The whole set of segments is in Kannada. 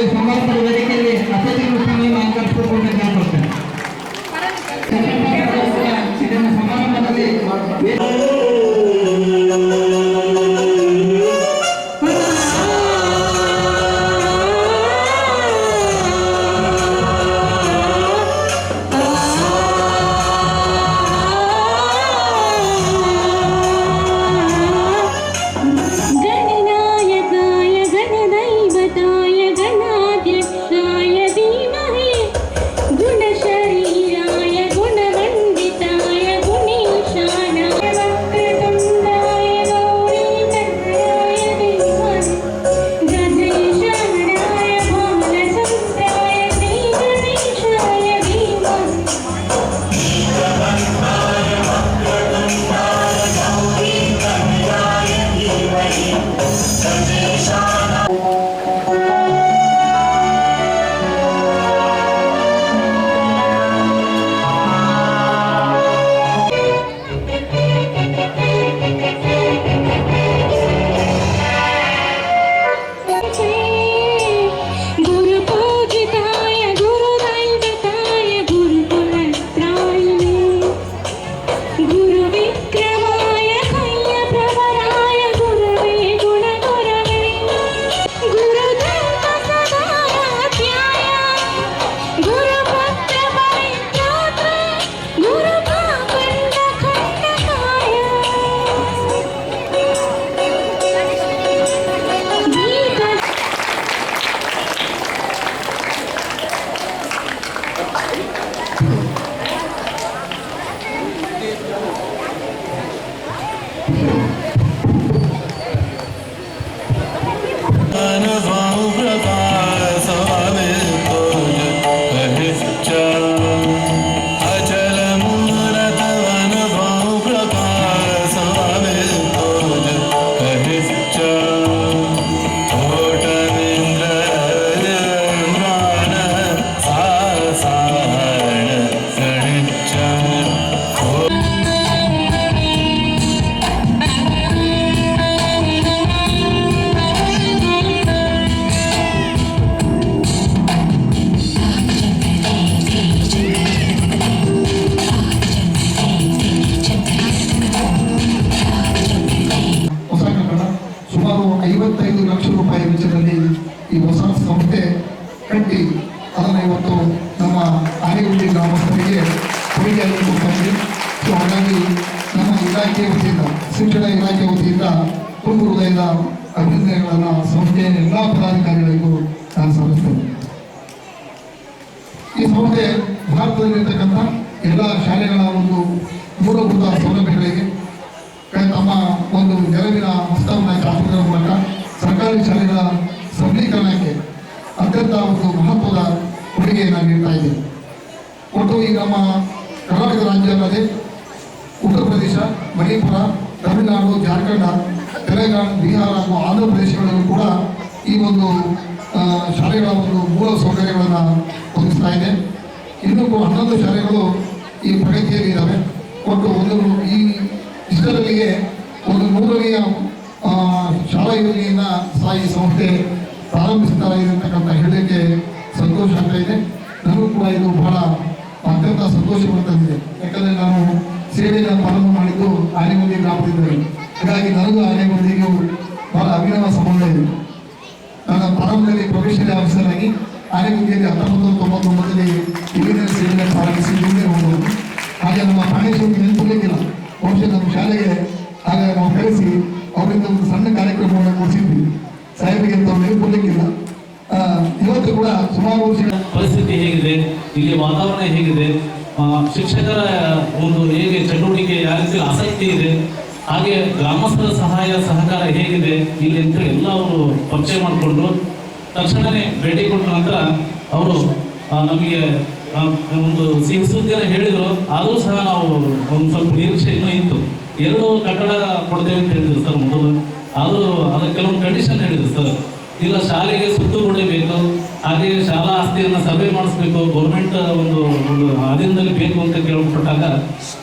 formar ಕೊಡುಗೆಯಾಗಿ ಕೊಡ್ತಾ ಇದ್ದೀವಿ ಸೊ ಹಾಗಾಗಿ ನಮ್ಮ ಇಲಾಖೆ ವತಿಯಿಂದ ಶಿಕ್ಷಣ ಇಲಾಖೆ ವತಿಯಿಂದ ಹೃದಯದ ಅಭಿನಂದನೆಗಳನ್ನು ಸಂಸ್ಥೆಯ ಎಲ್ಲ ಪದಾಧಿಕಾರಿಗಳಿಗೂ ನಾನು ಸಲ್ಲಿಸ್ತೇನೆ ಈ ಸಂಸ್ಥೆ ಭಾರತದಲ್ಲಿರ್ತಕ್ಕಂಥ ಎಲ್ಲ ಶಾಲೆಗಳ ಒಂದು ಮೂಲಭೂತ ಸೌಲಭ್ಯಗಳಿಗೆ ತಮ್ಮ ಒಂದು ನೆರವಿನ ಹಸ್ತವನ್ನು ಚಾಚುವುದರ ಮೂಲಕ ಸರ್ಕಾರಿ ಶಾಲೆಗಳ ಸಬಲೀಕರಣಕ್ಕೆ ಅತ್ಯಂತ ಒಂದು ಮಹತ್ವದ ಕೊಡುಗೆಯನ್ನು ನೀಡ್ತಾ ಇದೆ ಒಟ್ಟು ಈ ನಮ್ಮ ಕರ್ನಾಟಕ ರಾಜ್ಯ ಅಲ್ಲದೆ ಉತ್ತರ ಪ್ರದೇಶ, ಮಣಿಪುರ, ತಮಿಳುನಾಡು, ಜಾರ್ಖಂಡ, ತೆಲಂಗಾಣ, ಬಿಹಾರ ಹಾಗೂ ಆಂಧ್ರ ಪ್ರದೇಶಗಳಲ್ಲೂ ಕೂಡ ಈ ಒಂದು ಶಾಲೆಗಳ ಒಂದು ಮೂಲ ಸೌಕರ್ಯಗಳನ್ನು ಒದಗಿಸ್ತಾ ಇದೆ. ಇನ್ನೂ ಹನ್ನೊಂದು ಶಾಲೆಗಳು ಈ ಪ್ರಗತಿಯಲ್ಲಿ ಇದ್ದಾವೆ ಒಟ್ಟು ಒಂದು ಈ ಇಷ್ಟರಲ್ಲಿಗೆ ಒಂದು ನೂರನೆಯ ಶಾಲಾ ಯೋಜನೆಯನ್ನು ಸಹ ಈ ಸಂಸ್ಥೆ ಪ್ರಾರಂಭಿಸ್ತಾ ಇದೆ ಅಂತಕ್ಕಂಥ ಹೇಳಲಿಕ್ಕೆ ಸಂತೋಷ ಆಗ್ತಾ ಇದೆ. ನನಗೂ ಕೂಡ ಇದು ಬಹಳ ಅತ್ಯಂತ ಸಂತೋಷ ತಂದಿದೆ. ಯಾಕಂದರೆ ನಾನು ಸೇವೆಯನ್ನು ಪ್ರಾರಂಭ ಮಾಡಿದ್ದು ಆನೆಗುಂದಿ ಗ್ರಾಮದಿಂದಲೇ. ಹಾಗಾಗಿ ನನಗೂ ಆನೆಗುಂದಿಗೂ ಬಹಳ ಅಭಿನವ ಸಂಬಂಧ ಇದೆ. ನನ್ನ ಪ್ರಾರಂಭದಲ್ಲಿ ಪ್ರೊಫೆಷನಲ್ ಆಫೀಸರ್ ಆಗಿ ಆನೆಗುಂದಿಯಲ್ಲಿ ಹತ್ತೊಂಬತ್ತು ತೊಂಬತ್ತೊಂಬತ್ತರಲ್ಲಿ ಇಂಜಿನಿಯರ್ ಸೇವೆಯನ್ನು ಪ್ರಾರಂಭಿಸಿ ಮುಂದೆ ಹೋಗಬಹುದು ಹಾಗೆ ನಮ್ಮ ಪ್ರಾಣೇಶ್ವರಿಗೆ ನೆನಪಿರ್ಲಿಕ್ಕಿಲ್ಲ ಬಹುಶಃ ನಮ್ಮ ಶಾಲೆಗೆ ಹಾಗಾಗಿ ನಾವು ಕಳಿಸಿ ಅವರಿಂದ ಒಂದು ಸಣ್ಣ ಕಾರ್ಯಕ್ರಮವನ್ನು ಕೊಡಿಸಿದ್ವಿ. ಸಾಹೇಬರಿಗೆ ಅಂತ ನೆನಪಿರಲಿಕ್ಕಿಲ್ಲ ಇವತ್ತು ಕೂಡ ಸುಮಾರು ಪರಿಸ್ಥಿತಿ ಹೇಗಿದೆ? ಇಲ್ಲಿ ವಾತಾವರಣ ಹೇಗಿದೆ? ಶಿಕ್ಷಕರ ಒಂದು ಹೇಗೆ ಚಟುವಟಿಕೆ ಯಾವ ರೀತಿ ಆಸಕ್ತಿ ಇದೆ? ಹಾಗೆ ಗ್ರಾಮಸ್ಥರ ಸಹಾಯ, ಸಹಕಾರ ಹೇಗಿದೆ? ಇಲ್ಲಿ ಅಂತ ಎಲ್ಲ ಅವರು ಪರಿಚಯ ಮಾಡಿಕೊಂಡು ತಕ್ಷಣವೇ ಭೇಟಿ ಕೊಟ್ಟ ನಂತರ ಅವರು ನಮಗೆ ಒಂದು ಸಿಹಿ ಸುದ್ದಿಯನ್ನು ಹೇಳಿದರು. ಆದರೂ ಸಹ ನಾವು ಒಂದು ಸ್ವಲ್ಪ ನಿರೀಕ್ಷೆ ಇನ್ನೂ ಇತ್ತು. ಎರಡು ಕಟ್ಟಡ ಕೊಡ್ತೇವೆ ಅಂತ ಹೇಳಿದ್ರು ಸರ್ ಮೊದಲು. ಆದರೂ ಅದಕ್ಕೆ ಕೆಲವೊಂದು ಕಂಡೀಷನ್ ಹೇಳಿದ್ರು ಸರ್. ಇಲ್ಲ, ಶಾಲೆಗೆ ಸುತ್ತು ಹೊಡಿಬೇಕು ಹಾಗೆ ಶಾಲಾ ಆಸ್ತಿಯನ್ನು ಸರ್ವೆ ಮಾಡಿಸ್ಬೇಕು ಗೌರ್ಮೆಂಟ್ ಒಂದು ಒಂದು ಅಧೀನದಲ್ಲಿ ಬೇಕು ಅಂತ ಕೇಳಿಬಿಟ್ಟಾಗ,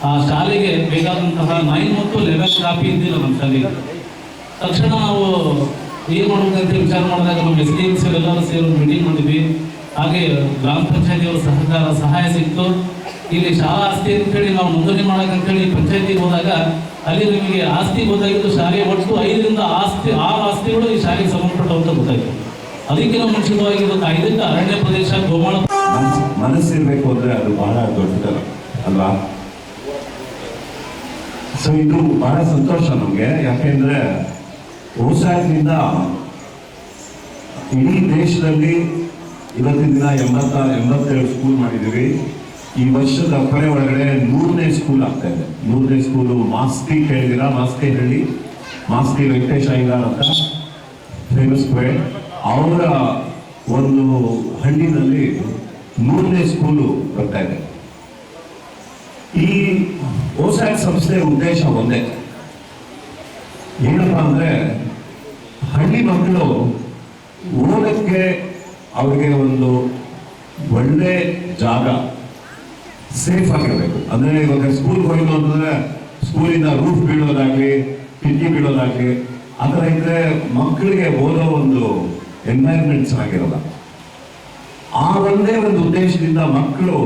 ಆ ಶಾಲೆಗೆ ಬೇಕಾದಂತಹ ನೈನ್ ಮತ್ತು ಲೆವೆನ್ ಕಾಪಿ ಇದ್ದಿಲ್ಲ ನಮ್ಮ ಶಾಲೆಗೆ. ತಕ್ಷಣ ನಾವು ಏನು ಮಾಡ್ಬೇಕಂತ ವಿಚಾರ ಮಾಡಿದಾಗ ನಮ್ಮ ಎಸ್ ಡಿ ಸಿ ಎಲ್ಲರೂ ಸೇರಿ ಮೀಟಿಂಗ್ ಮಾಡಿದ್ವಿ. ಹಾಗೆ ಗ್ರಾಮ ಪಂಚಾಯತಿಯವರ ಸಹಕಾರ, ಸಹಾಯ ಸಿಕ್ತು. ಇಲ್ಲಿ ಶಾಲಾ ಆಸ್ತಿ ಅಂತೇಳಿ ನಾವು ನೋಂದಣಿ ಮಾಡೋಕ್ಕಂತೇಳಿ ಪಂಚಾಯತಿಗೆ ಹೋದಾಗ ಅಲ್ಲಿ ನಿಮಗೆ ಆಸ್ತಿ ಗೊತ್ತಾಗಿದ್ದು ಶಾಲೆ ಒಟ್ಟು ಐದರಿಂದ ಆಸ್ತಿ, ಆರು ಆಸ್ತಿಗಳು ಈ ಶಾಲೆಗೆ ಸಂಬಂಧಪಟ್ಟವಂತ ಗೊತ್ತಾಯ್ತು. ಅದಕ್ಕಿಂತ ಮುಂಚಿತವಾಗಿ ಐದರಿಂದ ಅರಣ್ಯ ಪ್ರದೇಶ ಗೋಮಾಳ ಮನಸ್ಸು ಮನಸ್ಸಿರ್ಬೇಕು ಅಂದ್ರೆ ಅದು ಬಹಳ ದೊಡ್ಡದಲ್ಲ ಅಲ್ವಾ? ಸೊ ಇದು ಬಹಳ ಸಂತೋಷ ನಮಗೆ. ಯಾಕೆಂದ್ರೆ ಓಸಾಕ್ನಿಂದ ಇಡೀ ದೇಶದಲ್ಲಿ ಇವತ್ತಿನ ದಿನ ಎಂಬತ್ತ ಎಂಬತ್ತೇಳು ಸ್ಕೂಲ್ ಮಾಡಿದ್ದೀವಿ. ಈ ವರ್ಷದ ಕೊನೆ ಒಳಗಡೆ ನೂರನೇ ಸ್ಕೂಲ್ ಆಗ್ತಾ ಇದೆ. ನೂರನೇ ಸ್ಕೂಲು ಮಾಸ್ತಿ ಕೇಳಿದಿರಾ ಮಾಸ್ತಿ ಹಳ್ಳಿ. ಮಾಸ್ತಿ ವೆಂಕಟೇಶ್ ಅಯ್ಯಂಗಾರ್ ಅಂತ ಫೇಮಸ್ ಪೇಡ್ ಅವರ ಒಂದು ಹಳ್ಳಿನಲ್ಲಿ ನೂರನೇ ಸ್ಕೂಲು ಬರ್ತಾ ಇದೆ. ಈ ಓಸಾಕ್ ಸಂಸ್ಥೆ ಉದ್ದೇಶ ಒಂದೇ. ಏನಪ್ಪ ಅಂದ್ರೆ ಹಳ್ಳಿ ಮಕ್ಕಳು ಓದಕ್ಕೆ ಅವರಿಗೆ ಒಂದು ಒಳ್ಳೆ ಜಾಗ. ಸೇಫ್ ಆಗಿರಬೇಕು. ಅಂದ್ರೆ ಇವಾಗ ಸ್ಕೂಲ್ಗೆ ಹೋಗಿದ್ದು ಅಂತಂದ್ರೆ ಸ್ಕೂಲಿಂದ ರೂಫ್ ಬೀಳೋದಾಗ್ಲಿ, ಕಿಟಕಿ ಬೀಳೋದಾಗ್ಲಿ, ಆ ಥರ ಇದ್ರೆ ಮಕ್ಕಳಿಗೆ ಓದೋ ಒಂದು ಎನ್ವೈರ್ಮೆಂಟ್ ಚೆನ್ನಾಗಿರಲ್ಲ. ಆ ಒಂದೇ ಒಂದು ಉದ್ದೇಶದಿಂದ ಮಕ್ಕಳು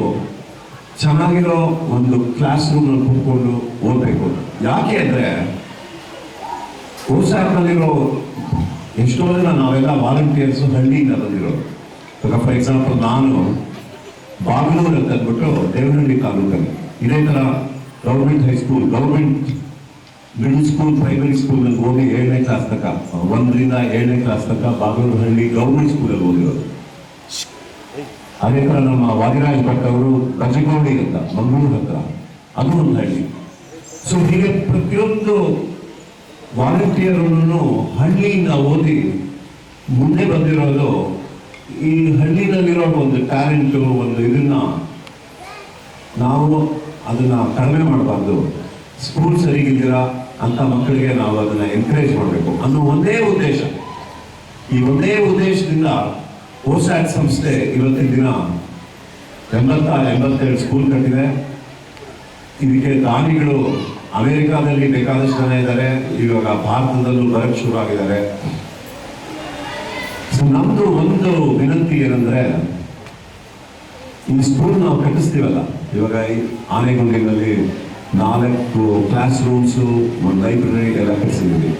ಚೆನ್ನಾಗಿರೋ ಒಂದು ಕ್ಲಾಸ್ ರೂಮ್ ಅಲ್ಲಿ ಕೂತ್ಕೊಂಡು ಓದಬೇಕು. ಯಾಕೆ ಅಂದ್ರೆ ಓಸಾಕ್ನಲ್ಲಿರೋ ಎಷ್ಟೋ ಜನ ನಾವೆಲ್ಲ ವಾಲಂಟಿಯರ್ಸ್ ಹಳ್ಳಿಯಿಂದ ಬಂದಿರೋದು. ಇವಾಗ ಫಾರ್ ಎಕ್ಸಾಂಪಲ್ ನಾನು ಬಾಗಲೂರು ಅಂತ ಅಂದ್ಬಿಟ್ಟು ದೇವನಹಳ್ಳಿ ತಾಲೂಕಲ್ಲಿ. ಇದೇ ಥರ government high school government middle school primary ಸ್ಕೂಲಲ್ಲಿ ಹೋಗಿ ಏಳನೇ ಕ್ಲಾಸ್ ತನಕ ಒಂದರಿಂದ ಏಳನೇ ಕ್ಲಾಸ್ ತನಕ ಬಾಗಲೂರು ಹಳ್ಳಿ ಗೌರ್ಮೆಂಟ್ ಸ್ಕೂಲಲ್ಲಿ ಓದಿರೋದು. ಅದೇ ಥರ ನಮ್ಮ ವಾದಿರಾಜ್ ಭಟ್ ಅವರು ರಜಗೌಡಿ ಅಂತ, ಮಂಗಳೂರು ಹತ್ರ. ಅದು ಒಂದು ಹಳ್ಳಿ. ಸೊ ಹೀಗೆ ಪ್ರತಿಯೊಂದು ವಾಲಂಟಿಯರನ್ನು ಹಳ್ಳಿಯಿಂದ ಓದಿ ಮುಂದೆ ಬಂದಿರೋದು ಈ ಹಳ್ಳಿನಲ್ಲಿರೋ ಒಂದು ಟ್ಯಾಲೆಂಟು ಒಂದು ಇದನ್ನ ನಾವು ಅದನ್ನ ಕಡಿಮೆ ಮಾಡಬಾರ್ದು. ಸ್ಕೂಲ್ ಸರಿಗಿದ್ದೀರಾ ಅಂತ ಮಕ್ಕಳಿಗೆ ನಾವು ಅದನ್ನ ಎನ್ಕರೇಜ್ ಮಾಡಬೇಕು. ಅನ್ನೋ ಒಂದೇ ಉದ್ದೇಶ. ಈ ಒಂದೇ ಉದ್ದೇಶದಿಂದ ಓಸ್ಯಾಟ್ ಸಂಸ್ಥೆ ಇವತ್ತಿನ ದಿನ ಎಂಬತ್ತ ಎಂಬತ್ತೇಳು ಸ್ಕೂಲ್ ಕಟ್ಟಿದೆ. ಇದಕ್ಕೆ ದಾನಿಗಳು ಅಮೆರಿಕಾದಲ್ಲಿ ಬೇಕಾದಷ್ಟು ಜನ ಇದ್ದಾರೆ. ಇವಾಗ ಭಾರತದಲ್ಲೂ ಬರಕ್ಕೆ ಶುರು ಆಗಿದ್ದಾರೆ ನಮ್ದು ಒಂದು ವಿನಂತಿ ಏನಂದ್ರೆ, ಈ ಸ್ಕೂಲ್ ನಾವು ಕಟ್ಟಿಸ್ತೀವಲ್ಲ? ಇವಾಗ ಈ ಆನೆಗುಂದಿನಲ್ಲಿ ನಾಲ್ಕು ಕ್ಲಾಸ್ ರೂಮ್ಸು ಒಂದು ಲೈಬ್ರರಿ ಎಲ್ಲ ಕಟ್ಟಿಸಿದ್ದೀವಿ.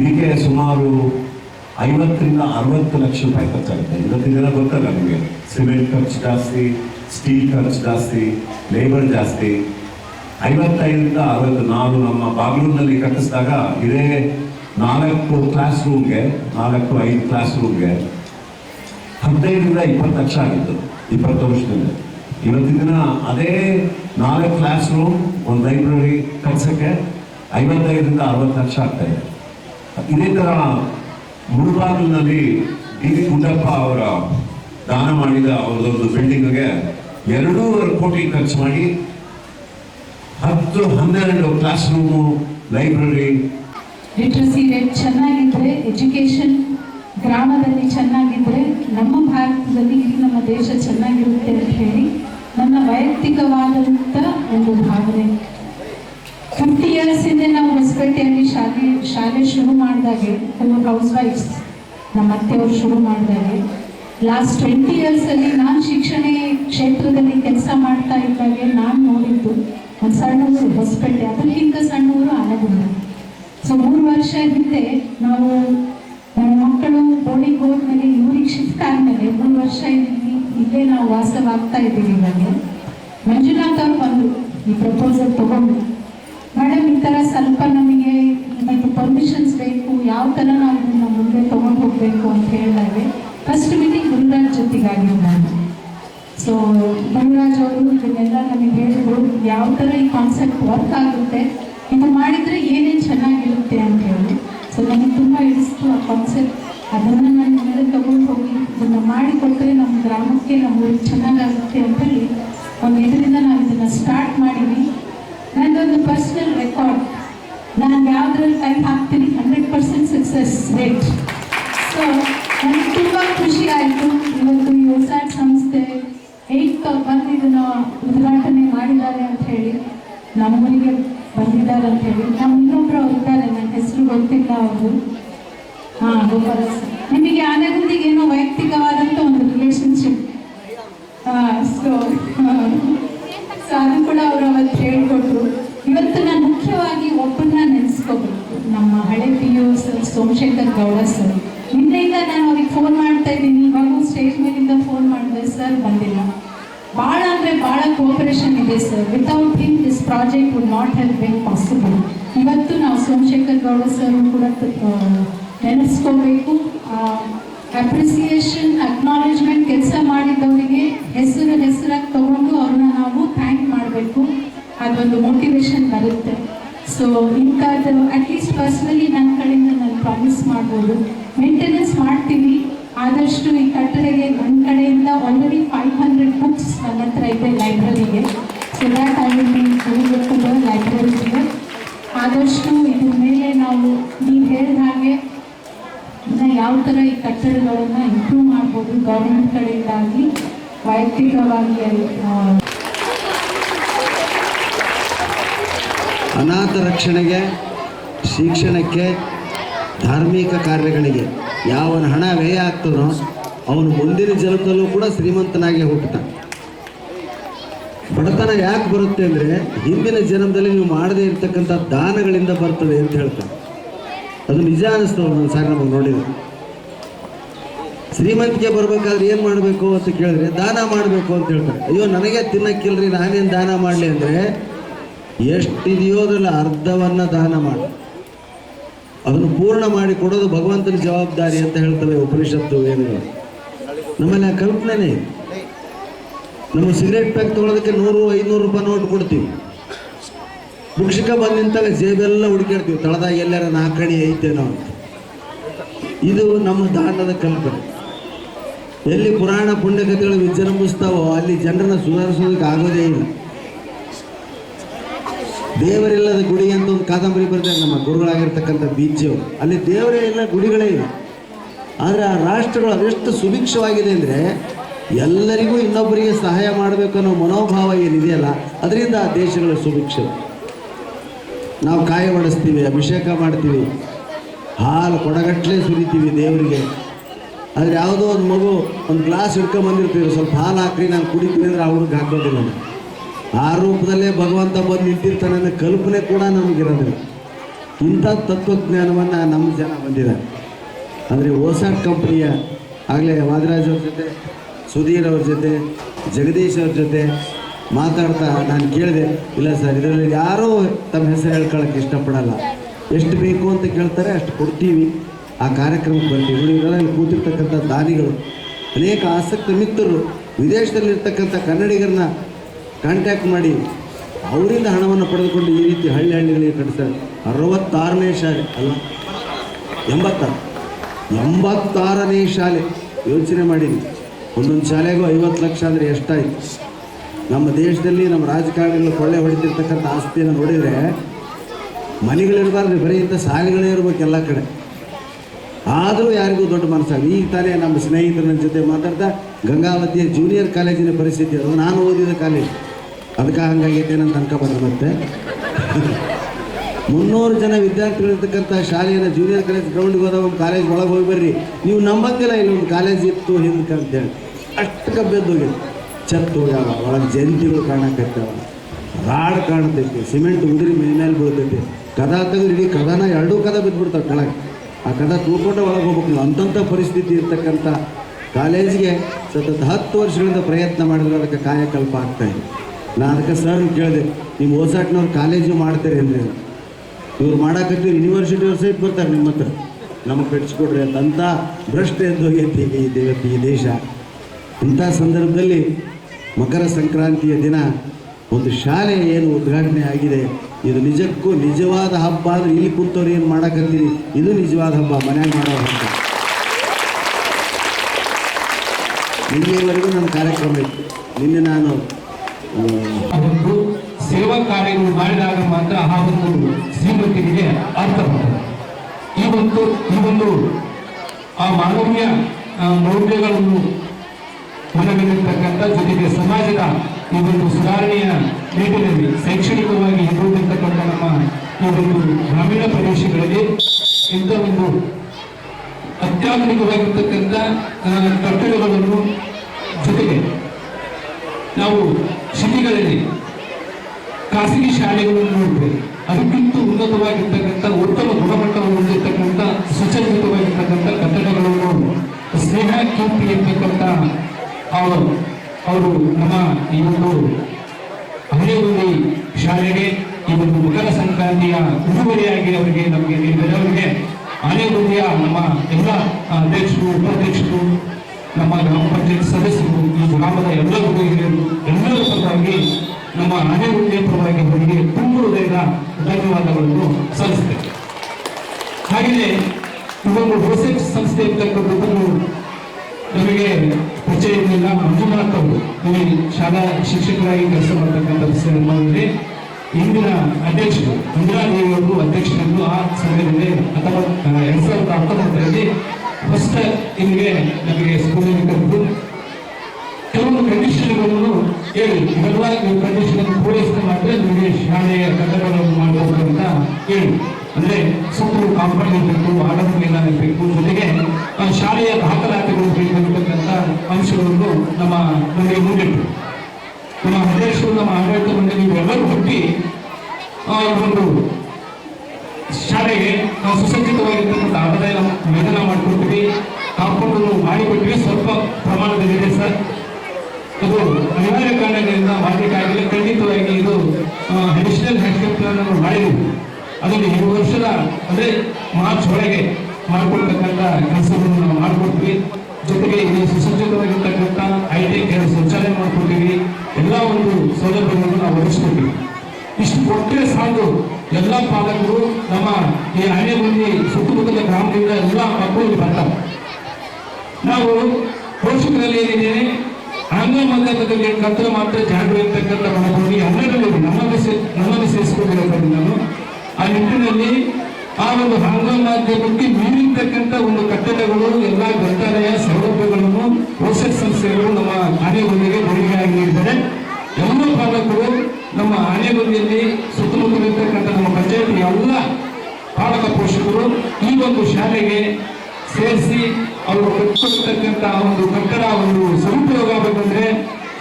ಇದಕ್ಕೆ ಸುಮಾರು ಐವತ್ತರಿಂದ ಅರವತ್ತು ಲಕ್ಷ ರೂಪಾಯಿ ಖರ್ಚಾಗುತ್ತೆ. ಇವತ್ತಿನ ಗೊತ್ತಲ್ಲ ನಿಮಗೆ? ಸಿಮೆಂಟ್ ಖರ್ಚು ಜಾಸ್ತಿ ಸ್ಟೀಲ್ ಖರ್ಚು ಜಾಸ್ತಿ ಲೇಬರ್ ಜಾಸ್ತಿ. ಐವತ್ತೈದರಿಂದ ಅರವತ್ತು, ನಾವು ನಮ್ಮ ಬಾಗ್ಲೂರಿನಲ್ಲಿ ಕಟ್ಟಿಸಿದಾಗ ಇದೇ ನಾಲ್ಕು ಕ್ಲಾಸ್ ರೂಮ್ಗೆ ನಾಲ್ಕು ಐದು ಕ್ಲಾಸ್ ರೂಮ್ಗೆ ಹದಿನೈದರಿಂದ ಇಪ್ಪತ್ತು ಲಕ್ಷ ಆಗಿತ್ತು ಇಪ್ಪತ್ತು ವರ್ಷದಿಂದ ಇವತ್ತಿನ ದಿನ ಅದೇ ನಾಲ್ಕು ಕ್ಲಾಸ್ ರೂಮ್ ಒಂದು ಲೈಬ್ರರಿ ಕಟ್ಸಕ್ಕೆ ಐವತ್ತೈದರಿಂದ ಅರವತ್ತು ಲಕ್ಷ ಆಗ್ತಾ ಇದೆ. ಇದೇ ಥರ ಮುಳುಬಾಗಿಲಿನಲ್ಲಿ ಡಿ ವಿ ಗುಂಡಪ್ಪ ಅವರ ದಾನ ಮಾಡಿದ ಅವರದೊಂದು ಬಿಲ್ಡಿಂಗ್ಗೆ ಎರಡೂವರೆ ಕೋಟಿ ಖರ್ಚು ಮಾಡಿ ಹತ್ತು ಹನ್ನೆರಡು class room library literacy rate ಚೆನ್ನಾಗಿದ್ರೆ ಎಜುಕೇಶನ್ ಗ್ರಾಮದಲ್ಲಿ ಚೆನ್ನಾಗಿದ್ದರೆ ನಮ್ಮ ಭಾರತದಲ್ಲಿ ಇಲ್ಲಿ ನಮ್ಮ ದೇಶ ಚೆನ್ನಾಗಿರುತ್ತೆ ಅಂತ ಹೇಳಿ ನನ್ನ ವೈಯಕ್ತಿಕವಾದಂಥ ಒಂದು ಭಾವನೆ. ಫಿಫ್ಟಿ ಇಯರ್ಸ್ ನಾವು ಹೊಸಪೇಟೆಯಲ್ಲಿ ಶಾಲೆ ಶಾಲೆ ಶುರು ಮಾಡಿದಾಗೆ, ಕೆಲವು ಹೌಸ್ ವೈಫ್ಸ್ ನಮ್ಮ ಅತ್ತೆಯವರು ಶುರು ಮಾಡಿದಾಗೆ. ಲಾಸ್ಟ್ ಟ್ವೆಂಟಿ ಇಯರ್ಸಲ್ಲಿ ನಾನು ಶಿಕ್ಷಣ ಕ್ಷೇತ್ರದಲ್ಲಿ ಕೆಲಸ ಮಾಡ್ತಾ ಇದ್ದಾಗೆ, ನಾನು ನೋಡಿದ್ದು ಒಂದು ಸಣ್ಣ ಊರು ಹೊಸಪೇಟೆ. ಅದಕ್ಕಿಂತ ಸಣ್ಣ ಊರು ಆಲಗುಂದ ಸೊ ಮೂರು ವರ್ಷ ಹಿಂದೆ ನಾವು ನಮ್ಮ ಮಕ್ಕಳು ಬೋರ್ಡಿಂಗ್ ಹೋದ್ಮೇಲೆ ಊರಿಗೆ ಶಿಫ್ಟ್ ಆದ್ಮೇಲೆ ಮೂರು ವರ್ಷ ಇಲ್ಲಿ, ಇಲ್ಲೇ ನಾವು ವಾಸವಾಗ್ತಾ ಇದ್ದೀವಿ ಇವಾಗ. ಮಂಜುನಾಥ್ ಅವ್ರು ಬಂದರು ಈ ಪ್ರಪೋಸಲ್ ತಗೊಂಡು. ಮೇಡಮ್ ಈ ಥರ ಸ್ವಲ್ಪ ನಮಗೆ ಇದು ಪರ್ಮಿಷನ್ಸ್ ಬೇಕು, ಯಾವ ಥರ ನಾವು ಇದನ್ನ ಮುಂದೆ ತೊಗೊಂಡು ಹೋಗಬೇಕು ಅಂತ ಹೇಳಿದಾಗ ಫಸ್ಟ್ ಮೀಟಿಂಗ್ ಗುರುರಾಜ್ ಜೊತೆಗಾಗಿ ನಾನು. ಸೊ ಗುರುರಾಜ್ ಅವರು ಇದನ್ನೆಲ್ಲ ನಮಗೆ ಹೇಳಿದ್ರು, ಯಾವ ಥರ ಈ ಕಾನ್ಸೆಪ್ಟ್ ವರ್ಕ್ ಆಗುತ್ತೆ ಇದು ಮಾಡಿದರೆ ಏನೇನು ಚೆನ್ನಾಗಿರುತ್ತೆ ಅಂತ ಹೇಳಿ. ಸೊ ನನಗೆ ತುಂಬ ಇಡಿಸ್ತು ಆ ಕಾನ್ಸೆಪ್ಟ್ ಅದನ್ನು ನಾನು ಮುಂದೆ ತಗೊಂಡು ಹೋಗಿ ಇದನ್ನು ಮಾಡಿಕೊಟ್ಟರೆ ನಮ್ಮ ಗ್ರಾಮಕ್ಕೆ ನಮ್ಮ ಊರಿಗೆ ಚೆನ್ನಾಗಾಗುತ್ತೆ ಅಂತ ಹೇಳಿ ಒಂದು ಇದರಿಂದ ನಾವು ಇದನ್ನು ಸ್ಟಾರ್ಟ್ ಮಾಡೀವಿ ನನ್ನದೊಂದು ಪರ್ಸ್ನಲ್ ರೆಕಾರ್ಡ್ ನಾನು ಯಾವುದ್ರಲ್ಲಿ ಕೈ ಹಾಕ್ತೀನಿ? Hundred percent success rate so ನನಗೆ ತುಂಬ ಖುಷಿ ಆಯಿತು. ಇವತ್ತು ಈ ಹೊಸ ಸಂಸ್ಥೆ ಏಟ್ ಬಂದು ಇದನ್ನು ಉದ್ಘಾಟನೆ ಮಾಡಿದ್ದಾರೆ ಅಂತ ಹೇಳಿ. ನಮ್ಮೂರಿಗೆ ಬಂದಿದ್ದಾರಂತೇಳಿ. ನಮ್ಮ ಇನ್ನೊಬ್ರು ಇದ್ದಾರೆ, ನನ್ನ ಹೆಸರು ಗೊತ್ತಿಲ್ಲ ಅವರು. ಹಾಂ ಗೋಪಾಲ ಸರ್. ನಿಮಗೆ ಆನಂದಿಗೆ ಏನೋ ವೈಯಕ್ತಿಕವಾದಂಥ ಒಂದು ರಿಲೇಶನ್ಶಿಪ್ ಸೊ ಸೊ ಅದು ಕೂಡ ಅವ್ರು ಅವತ್ತು ಹೇಳ್ಕೊಟ್ರು. ಇವತ್ತು ನಾನು ಮುಖ್ಯವಾಗಿ ಒಬ್ಬರನ್ನ ನೆನೆಸ್ಕೋಬೇಕು. ನಮ್ಮ ಹಳೆ P U sir Somashekar Gowda sir. ನಿನ್ನೆಯಿಂದ ನಾನು ಅವ್ರಿಗೆ ಫೋನ್ ಮಾಡ್ತಾ ಇದ್ದೀನಿ. ಇವಾಗೂ ಸ್ಟೇಜ್ ಮೇಲಿಂದ ಫೋನ್ ಮಾಡಿದೆ, ಸರ್, ಬಂದಿಲ್ಲ. ಭಾಳ ಅಂದರೆ ಭಾಳ ಕೋಪರೇಷನ್ ಇದೆ sir without him this project would not have been possible ಇವತ್ತು ನಾವು ಸೋಮಶೇಖರ್ ಗೌಡ ಸರ್ ಕೂಡ ನೆನೆಸ್ಕೋಬೇಕು. ಅಪ್ರಿಸಿಯೇಷನ್ ಅಕ್ನಾಲೆಜ್ಮೆಂಟ್ ಕೆಲಸ ಮಾಡಿದವರಿಗೆ ಹೆಸರು ಹೆಸರಾಗಿ ತಗೊಂಡು ಅವ್ರನ್ನ ನಾವು ಥ್ಯಾಂಕ್ ಮಾಡಬೇಕು. ಅದೊಂದು ಮೋಟಿವೇಶನ್ ಬರುತ್ತೆ. ಸೊ ಇಂಥದ್ದು ಅಟ್ಲೀಸ್ಟ್ ಪರ್ಸನಲಿ ನನ್ನ ಕಡೆಯಿಂದ ನಾನು ಪ್ರಾಮಿಸ್ ಮಾಡ್ಬೋದು. ಮೇಂಟೆನೆನ್ಸ್ ಮಾಡ್ತೀವಿ ಆದಷ್ಟು ಈ ಕಟ್ಟಡಗೆ ನನ್ನ ಕಡೆಯಿಂದ ಆಲ್ರೆಡಿ ಕಟ್ಟಡಗಳನ್ನು ಇಂಪ್ರೂವ್ ಮಾಡ್ಬೋದು. ಗೌರ್ಮೆಂಟ್ ಕಡೆಯಿಂದ ಆಗಲಿ ವೈಯಕ್ತಿಕವಾಗಿ ಅನಾಥ ರಕ್ಷಣೆಗೆ, ಶಿಕ್ಷಣಕ್ಕೆ, ಧಾರ್ಮಿಕ ಕಾರ್ಯಗಳಿಗೆ ಯಾವನ ಹಣ ವ್ಯಯ ಆಗ್ತದೋ ಅವನು ಮುಂದಿನ ಜನ್ಮದಲ್ಲೂ ಕೂಡ ಶ್ರೀಮಂತನಾಗಿ ಹುಟ್ಟುತ್ತಾನೆ ಬಡತನ ಯಾಕೆ ಬರುತ್ತೆ ಅಂದರೆ ಹಿಂದಿನ ಜನ್ಮದಲ್ಲಿ ನೀವು ಮಾಡದೇ ಇರ್ತಕ್ಕಂಥ ದಾನಗಳಿಂದ ಬರ್ತದೆ ಅಂತ ಹೇಳ್ತಾರೆ. ಅದು ನಿಜ ಅನ್ನಿಸ್ತವ್ರು ಸಾರಿ ನಮಗೆ ನೋಡಿದ್ರೆ. ಶ್ರೀಮಂತಿಗೆ ಬರ್ಬೇಕಾದ್ರೆ ಏನು ಮಾಡಬೇಕು ಅಂತ ಕೇಳಿದ್ರೆ ದಾನ ಮಾಡಬೇಕು ಅಂತ ಹೇಳ್ತಾರೆ. ಅಯ್ಯೋ, ನನಗೆ ತಿನ್ನಕ್ಕಿಲ್ರಿ, ನಾನೇನು ದಾನ ಮಾಡಲಿ ಅಂದರೆ ಎಷ್ಟಿದೆಯೋ ಅದರಲ್ಲಿ ಅರ್ಧವನ್ನು ದಾನ ಮಾಡಿ. ಅದನ್ನು ಪೂರ್ಣ ಮಾಡಿ ಕೊಡೋದು ಭಗವಂತನ ಜವಾಬ್ದಾರಿ ಅಂತ ಹೇಳ್ತವೆ ಉಪನಿಷತ್ತು ಏನು ನಮ್ಮಲ್ಲಿ ಆ ಕಲ್ಪನೆ ನಮ್ಮ ಸಿಗರೇಟ್ ಪ್ಯಾಕ್ ತೊಗೊಳೋದಕ್ಕೆ ನೂರು, ಐನೂರು ರೂಪಾಯಿ ನೋಟ್ ಕೊಡ್ತೀವಿ. ಭಿಕ್ಷಕ ಬಂದ ನಿಂತಾಗ ಜೇಬೆಲ್ಲ ಹುಡುಕಾಡ್ತೀವಿ ತಳದಾಗ ಎಲ್ಲರ ನಾಲ್ಕಣಿ ಐತೆ ನಾವು ಇದು ನಮ್ಮ ದಾನದ ಕಲ್ಪನೆ. ಎಲ್ಲಿ ಪುರಾಣ ಪುಣ್ಯಕಥೆಗಳು ವಿಜೃಂಭಿಸ್ತಾವೋ ಅಲ್ಲಿ ಜನರನ್ನ ಸುಧಾರಿಸೋದಕ್ಕೆ ಆಗೋದೇ ಇಲ್ಲ. ದೇವರಿಲ್ಲದ ಗುಡಿ ಅಂತ ಒಂದು ಕಾದಂಬರಿ ಬರ್ತಾರೆ ನಮ್ಮ ಗುರುಗಳಾಗಿರ್ತಕ್ಕಂಥ ಬೀಚು ಅಲ್ಲಿ ದೇವರೇ ಇಲ್ಲ, ಗುಡಿಗಳೇ ಇಲ್ಲ. ಆದರೆ ಆ ರಾಷ್ಟ್ರಗಳು ಅದೆಷ್ಟು ಸುಭಿಕ್ಷವಾಗಿದೆ ಅಂದರೆ ಎಲ್ಲರಿಗೂ ಇನ್ನೊಬ್ಬರಿಗೆ ಸಹಾಯ ಮಾಡಬೇಕು ಅನ್ನೋ ಮನೋಭಾವ ಏನಿದೆಯಲ್ಲ, ಅದರಿಂದ ಆ ದೇಶಗಳ ಸುಭಿಕ್ಷ. ನಾವು ಕಾಯಿ ಒಡಿಸ್ತೀವಿ ಅಭಿಷೇಕ ಮಾಡ್ತೀವಿ, ಹಾಲು ಕೊಡಗಟ್ಟಲೆ ಸುರಿತೀವಿ ದೇವರಿಗೆ. ಆದರೆ ಯಾವುದೋ ಒಂದು ಮಗು ಒಂದು ಗ್ಲಾಸ್ ಹಿಡ್ಕೊಂಬಂದಿರ್ತೀವಿ ಸ್ವಲ್ಪ ಹಾಲು ಹಾಕ್ರಿ, ನಾನು ಕುಡಿತೀನಿ ಅಂದ್ರೆ ಅವ್ರಿಗೆ ಹಾಕೋದಿಲ್ಲ. ಆ ರೂಪದಲ್ಲೇ ಭಗವಂತ ಬಂದು ನಿಂತಿರ್ತಾನೆ ಕಲ್ಪನೆ ಕೂಡ ನಮಗಿರೋದಿಲ್ಲ. ಇಂಥ ತತ್ವಜ್ಞಾನವನ್ನ ನಮ್ಮ ಜನ ಬಂದಿದ್ದಾರೆ. ಆದರೆ ಓಸಾಟ್ ಕಂಪ್ನಿಯ ಆಗಲೇ ವಾದರಾಜ್ ಅವ್ರ ಜೊತೆ, ಸುಧೀರ್ ಅವ್ರ ಜೊತೆ, ಜಗದೀಶ್ ಅವ್ರ ಜೊತೆ ಮಾತಾಡ್ತಾ ನಾನು ಕೇಳಿದೆ, ಇಲ್ಲ ಸರ್, ಇದರಲ್ಲಿ ಯಾರೂ ತಮ್ಮ ಹೆಸರು ಹೇಳ್ಕೊಳಕ್ಕೆ ಇಷ್ಟಪಡಲ್ಲ. ಎಷ್ಟು ಬೇಕು ಅಂತ ಕೇಳ್ತಾರೆ, ಅಷ್ಟು ಕೊಡ್ತೀವಿ. ಆ ಕಾರ್ಯಕ್ರಮಕ್ಕೆ ಬರ್ತೀವಿ ನೋಡಿ ಕೂತಿರ್ತಕ್ಕಂಥ ದಾನಿಗಳು, ಅನೇಕ ಆಸಕ್ತ ಮಿತ್ರರು, ವಿದೇಶದಲ್ಲಿರ್ತಕ್ಕಂಥ ಕನ್ನಡಿಗರನ್ನ ಕಾಂಟ್ಯಾಕ್ಟ್ ಮಾಡಿ ಅವರಿಂದ ಹಣವನ್ನು ಪಡೆದುಕೊಂಡು ಈ ರೀತಿ ಹಳ್ಳಿ ಹಳ್ಳಿಗಳಿಗೆ ಕಟ್ಟಿಸ್ತಾರೆ. ಅರವತ್ತಾರನೇ ಶಾಲೆ ಅಲ್ಲ? ಎಂಬತ್ತಾರು. ಎಂಬತ್ತಾರನೇ ಶಾಲೆ ಯೋಚನೆ ಮಾಡಿದ್ವಿ. ಒಂದೊಂದು ಶಾಲೆಗೂ ಐವತ್ತು ಲಕ್ಷ ಅಂದರೆ ಎಷ್ಟಾಯಿತು? ನಮ್ಮ ದೇಶದಲ್ಲಿ, ನಮ್ಮ ರಾಜಕಾರಣಿಗಳು ಕೊಳ್ಳೆ ಹೊಡಿತಿರ್ತಕ್ಕಂಥ ಆಸ್ತಿಯನ್ನು ನೋಡಿದರೆ ಮನೆಗಳಿರಬಾರ್ದು, ಬರೀ ಇಂಥ ಶಾಲೆಗಳೇ ಇರಬೇಕು ಎಲ್ಲ ಕಡೆ. ಆದರೂ ಯಾರಿಗೂ ದೊಡ್ಡ ಮನಸ್ಸಾಗಿ ಈಗ ತಾನೇ ನಮ್ಮ ಸ್ನೇಹಿತರ ಜೊತೆ ಮಾತಾಡ್ತಾ ಗಂಗಾವತಿಯ ಜೂನಿಯರ್ ಕಾಲೇಜಿನ ಪರಿಸ್ಥಿತಿ. ಅದು ನಾನು ಓದಿದ ಕಾಲೇಜ್. ಅದಕ್ಕೆ ಹಂಗಾಗೈತೆ ನನ್ನ ತನಕ ಬಂದ ಮತ್ತೆ. ಮುನ್ನೂರು ಜನ ವಿದ್ಯಾರ್ಥಿಗಳಿರ್ತಕ್ಕಂಥ ಶಾಲೆಯನ್ನು ಜೂನಿಯರ್ ಕಾಲೇಜ್ ಗ್ರೌಂಡ್ಗೆ ಹೋದಾಗ ಒಂದು ಕಾಲೇಜ್ ಒಳಗೆ ಹೋಗಿ ಬರ್ರಿ. ನೀವು ನಂಬಂಗಿಲ್ಲ ಇಲ್ಲಿ ಒಂದು ಕಾಲೇಜ್ ಇತ್ತು ಹಿಂದಕ್ಕೆ ಅಂತೇಳಿ ಅಷ್ಟು ಕಬ್ಬೆದ್ದು ಹೋಗಿತ್ತು ಛತ್ತು ಹೋಗ್ಯಾವ ಒಳಗೆ ಜಂತಿಗಳು ಕಾಣಕತ್ತಾವ. ರಾಡ್ ಕಾಣ್ತೈತಿ, ಸಿಮೆಂಟ್ ಉದುರಿ ಮೇಲೆ ಬೀಳ್ತೈತಿ. ಕದ ತೆಗೆದು ಇಡೀ ಕದನ ಎರಡೂ ಕದ ಬಿದ್ದುಬಿಡ್ತಾವೆ ಕೆಳಗೆ. ಆ ಕದ ತುಳ್ಕೊಂಡು ಒಳಗೆ ಹೋಗ್ಬೇಕು. ಅಂಥಂಥ ಪರಿಸ್ಥಿತಿ ಇರ್ತಕ್ಕಂಥ ಕಾಲೇಜಿಗೆ ಸತತ ಹತ್ತು ವರ್ಷಗಳಿಂದ ಪ್ರಯತ್ನ ಮಾಡಿದ್ರೆ ಅದಕ್ಕೆ ಕಾಯಕಲ್ಪ ಆಗ್ತಾ ಇದೆ. ನಾನು ಅದಕ್ಕೆ ಸರ್ ಕೇಳಿದೆ, ನೀವು ಓಸಾಟ್ನವ್ರು ಕಾಲೇಜು ಮಾಡ್ತೀರಿ ಅಂದರೆ ಇವ್ರು ಮಾಡಾಕತ್ತೀವಿ ಯೂನಿವರ್ಸಿಟಿಯವ್ರು ಸಹಿತ ಬರ್ತಾರೆ ನಿಮ್ಮ ಹತ್ರ. ನಮಗೆ ಕಟ್ಸ್ಕೊಡ್ರಿ ಅಂತ ಭ್ರಷ್ಟ ಎದ್ದು ಹೋಗೈತಿ ಈಗ ಈ ದೇವತ್ತು ಈ ದೇಶ. ಇಂಥ ಸಂದರ್ಭದಲ್ಲಿ ಮಕರ ಸಂಕ್ರಾಂತಿಯ ದಿನ ಒಂದು ಶಾಲೆ ಏನು ಉದ್ಘಾಟನೆ ಆಗಿದೆ ಇದು ನಿಜಕ್ಕೂ ನಿಜವಾದ ಹಬ್ಬ ಅಂದ್ರೆ ಇಲ್ಲಿ ಕೂತವ್ರು ಏನು ಮಾಡಕತ್ತೀರಿ ಇದು ನಿಜವಾದ ಹಬ್ಬ, ಮನ್ಯಾಗ ಮಾಡೋ ಹಬ್ಬ. ನಿನ್ನೆವರೆಗೂ ನನ್ನ ಕಾರ್ಯಕ್ರಮ ಇತ್ತು. ನಿನ್ನೆ ನಾನು ಸೇವಾ ಕಾರ್ಯಗಳು ಮಾಡಿದಾಗ ಮಾತ್ರ ಆ ಒಂದು ಶ್ರೀಮತಿಗೆ ಅರ್ಥ ಬರ್ತದೆ ಈ ಒಂದು ಈ ಒಂದು, ಆ ಮಾನವೀಯ ಮೌಲ್ಯಗಳನ್ನು ಮನಗಂಡಿರ್ತಕ್ಕಂಥ ಜೊತೆಗೆ ಸಮಾಜದ ಈ ಒಂದು ಸುಧಾರಣೆಯ ನಿಟ್ಟಿನಲ್ಲಿ ಶೈಕ್ಷಣಿಕವಾಗಿ ಹಿಂದುಳಿದಿರ್ತಕ್ಕಂಥ ನಮ್ಮ ಈ ಒಂದು ಗ್ರಾಮೀಣ ಪ್ರದೇಶಗಳಲ್ಲಿ ಇಂಥ ಒಂದು ಅತ್ಯಾಧುನಿಕವಾಗಿರ್ತಕ್ಕಂಥ ಕಟ್ಟಡಗಳನ್ನು ಜೊತೆಗೆ ನಾವು ಸಿಟಿಗಳಲ್ಲಿ ಖಾಸಗಿ ಶಾಲೆಗಳನ್ನು ನೋಡ್ತೇವೆ ಅದಕ್ಕಿಂತ ಉನ್ನತವಾಗಿರ್ತಕ್ಕಂಥ, ಉತ್ತಮ ಗುಣಮಟ್ಟವನ್ನು ಹೊಂದಿರತಕ್ಕಂಥ, ಸುಸಜ್ಜಿತವಾಗಿರ್ತಕ್ಕಂಥ ಕಟ್ಟಡಗಳನ್ನು ಸ್ನೇಹ ಕೀರ್ತಿ ಇರ್ತಕ್ಕಂಥ ಅವರು ಅವರು ನಮ್ಮ ಈ ಒಂದು ಹಳೆಗುಂದಿ ಶಾಲೆಗೆ ಈ ಒಂದು ಮಕರ ಸಂಕ್ರಾಂತಿಯ ಉಡುಗೊರೆಯಾಗಿ ಅವರಿಗೆ ನಮಗೆ ನೀಡಿದವರಿಗೆ ಆನೆಗುಂದಿಯ ನಮ್ಮ ಎಲ್ಲ ಅಧ್ಯಕ್ಷರು, ಉಪಾಧ್ಯಕ್ಷರು, ನಮ್ಮ ಗ್ರಾಮ ಪಂಚಾಯತ್ ಸದಸ್ಯರು, ಈ ಗ್ರಾಮದ ಎಲ್ಲ ಹುಡುಗಿಯರು ಎಲ್ಲರ ಪರವಾಗಿ ನಮ್ಮ ಆನೆಗುಂದಿಯ ಪರವಾಗಿ ಅವರಿಗೆ ತುಂಬ ಹೃದಯದ ಧನ್ಯವಾದಗಳನ್ನು ಸಲ್ಲಿಸ್ತೇವೆ. ಹಾಗೆಯೇ ಇದೊಂದು ಹೊಸ ಸಂಸ್ಥೆ ಇರ್ತಕ್ಕಂಥದ್ದು ನಮಗೆ ಪರಿಚಯ ಇರಲಿಲ್ಲ ಮಂಜುನಾಥ್ ಅವರು ಇಲ್ಲಿ ಶಾಲಾ ಶಿಕ್ಷಕರಾಗಿ ಕೆಲಸ ಮಾಡ್ತಕ್ಕಂಥ ಸಂದರ್ಭದಲ್ಲಿ ಇಂದಿನ ಅಧ್ಯಕ್ಷರು ಮಂಜುನಾಥ್ ಅವರು ಅಧ್ಯಕ್ಷರನ್ನು ಆ ಸಮಯದಲ್ಲಿ ಅಥವಾ ಎರಡ್ ಸಾವಿರದ ಹತ್ತೊಂಬತ್ತರಲ್ಲಿ ಫಸ್ಟ್ ಇಲ್ಲಿಗೆ ನಮಗೆ ಸ್ಕೂಲಿಗೆ ಕರೆದು ಕೆಲವೊಂದು ಕಂಡೀಷನ್ಗಳನ್ನು ಹೇಳಿ ಇವೆಲ್ಲ ನೀವು ಕಂಡೀಷನ್ ಪೂರೈಸಿದ ಮಾತ್ರ ನಿಮಗೆ ಶಾಲೆಯ ಕಟ್ಟಡಗಳನ್ನು ಮಾಡಬೇಕು ಅಂತ ಹೇಳಿ ಅಂದ್ರೆ ಸುತ್ತಲೂ ಕಾಂಪೌಂಡ್ ಇರಬೇಕು ಆಡಳಿತ ಇರಬೇಕು. ಜೊತೆಗೆ ಶಾಲೆಯ ದಾಖಲಾತಿಗಳು ಅಂಶಗಳನ್ನು ನಮ್ಮ ನಮಗೆ ಮುಂದಿಟ್ಟು ನಮ್ಮ ಅಧ್ಯಕ್ಷರು ನಮ್ಮ ಆಡಳಿತ ಮಂಡಳಿ ಎಲ್ಲರೂ ಹುಟ್ಟಿ ಒಂದು ಶಾಲೆಗೆ ನಾವು ಸುಸಜ್ಜಿತವಾಗಿರ್ತಕ್ಕಂಥ ಆದಾಯ ಮೈದಾನ ಮಾಡಿಕೊಡ್ತೀವಿ. ಕಾಂಪೌಂಡ್ ಮಾಡಿಕೊಟ್ವಿ. ಸ್ವಲ್ಪ ಪ್ರಮಾಣದಲ್ಲಿದೆ ಸರ್. ಅದು ಅನಿವಾರ್ಯ ಕಾರಣಗಳಿಂದ ಮಾಡಲಿಕ್ಕಾಗಲಿ ಖಂಡಿತವಾಗಿ ಇದು ಅಡಿಷನಲ್ ಹ್ಯಾಂಡಿಕ್ಯಾಪ್ ಅನ್ನು ಮಾಡಿದ್ವಿ. ಅದನ್ನು ಈ ವರ್ಷದ ಅಂದ್ರೆ ಮಾರ್ಚ್ ಒಳಗೆ ಮಾಡಿಕೊಡ್ತಕ್ಕಂಥ ಕೆಲಸವನ್ನು ನಾವು ಮಾಡಿಕೊಡ್ತೀವಿ. ಜೊತೆಗೆ ಇಲ್ಲಿ ಸುಸಜ್ಜಿತವಾಗಿರ್ತಕ್ಕಂಥ ಐ ಟಿ ಕೇರ್ ಶೌಚಾಲಯ ಮಾಡ್ಕೊಡ್ತೀವಿ ಎಲ್ಲ ಒಂದು ಸೌಲಭ್ಯಗಳನ್ನು ನಾವು ಒದಗಿಸ್ಕೊಟ್ಟಿವಿ ಇಷ್ಟು ಕೊಟ್ಟರೆ ಸಾಕು. ಎಲ್ಲ ಪಾಲಕರು ನಮ್ಮ ಈ ಆನೆಗುಂದಿ ಸುತ್ತಮುತ್ತಲ ಗ್ರಾಮದಿಂದ ಎಲ್ಲ ಮಕ್ಕಳು ಬರ್ತಾರೆ. ನಾವು ಪೋಷಕರಲ್ಲಿ ಏನಿದ್ದೇನೆ ಆಂಗ್ಲ ಮಾಧ್ಯಮದಲ್ಲಿ ಕತ್ರ ಮಾತ್ರ ಜಾಗೃತಿ ಇರ್ತಕ್ಕಂಥ ಮನೋಭಾವನೆ ಎಲ್ಲರಲ್ಲಿ ನಮ್ಮಲ್ಲಿ ನಮ್ಮಲ್ಲಿ ಸೇರಿಸ್ಕೊಂಡಿರೋದ್ರಿಂದ ನಾನು ಆ ನಿಟ್ಟಿನಲ್ಲಿ ಆ ಒಂದು ಆಂಗ್ಲ ಮಾಧ್ಯಮಕ್ಕೆ ಮೀರಿರ್ತಕ್ಕಂಥ ಒಂದು ಕಟ್ಟಡಗಳು, ಎಲ್ಲ ಗ್ರಂಥಾಲಯ ಸೌಲಭ್ಯಗಳನ್ನು ಪೋಷಕ ಸಂಸ್ಥೆಗಳು ನಮ್ಮ ಆನೆಗೊಂದಿಗೆ ಕೊಡುಗೆಯಾಗಿ ನೀಡಿದ್ದಾರೆ ಎಲ್ಲ ಪಾಲಕರು ನಮ್ಮ ಆನೆಗೊಂದಿಯಲ್ಲಿ ಸುತ್ತಮುತ್ತಲಿರ್ತಕ್ಕಂಥ ನಮ್ಮ ಪಂಚಾಯತ್ ಎಲ್ಲ ಪಾಲಕ ಪೋಷಕರು ಈ ಒಂದು ಶಾಲೆಗೆ ಸೇರಿಸಿ ಅವರು ಕಟ್ಟಿರ್ತಕ್ಕಂಥ ಒಂದು ಕಟ್ಟಡ ಒಂದು ಸದುಪಯೋಗ ಆಗಬೇಕಂದ್ರೆ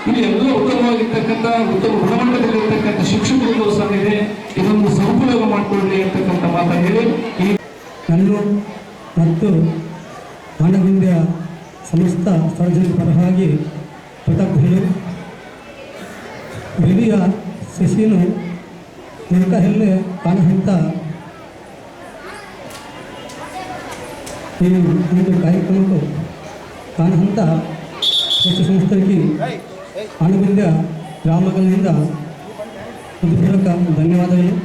ಇಲ್ಲಿ ಎಲ್ಲ ಉತ್ತಮವಾಗಿರ್ತಕ್ಕಂಥ ಉತ್ತಮ ಗುಣಮಟ್ಟದಲ್ಲಿರ್ತಕ್ಕಂಥ ಶಿಕ್ಷಕರು ಸಹ ಇದೆ ಇದೊಂದು ಸದುಪಯೋಗ ಮಾಡಿಕೊಳ್ಳಿ ಅಂತಕ್ಕಂಥ ಮಾತನ್ನು ಹೇಳಿ ಈ ನಾನು ಮತ್ತು ಆನಗುಂದಿಯ ಸಮಸ್ತ ಸಾರ್ವಜನಿಕ ಪರವಾಗಿ ಕೃತಜ್ಞರು ಬೆಳೆಯ ಸಸಿನು ನೆನಕ ಹೆಲ್ಲೆ ಕಾಣಹಂತ ಈ ಒಂದು ಕಾರ್ಯಕ್ರಮಕ್ಕೂ ಕಾಣಹಂತ ಹೊಸ ಸಂಸ್ಥೆಗೆ ಆನಗುಂದಿಯ ಗ್ರಾಮಗಳಿಂದ ಹೃದಯಪೂರ್ವಕ ಧನ್ಯವಾದಗಳು.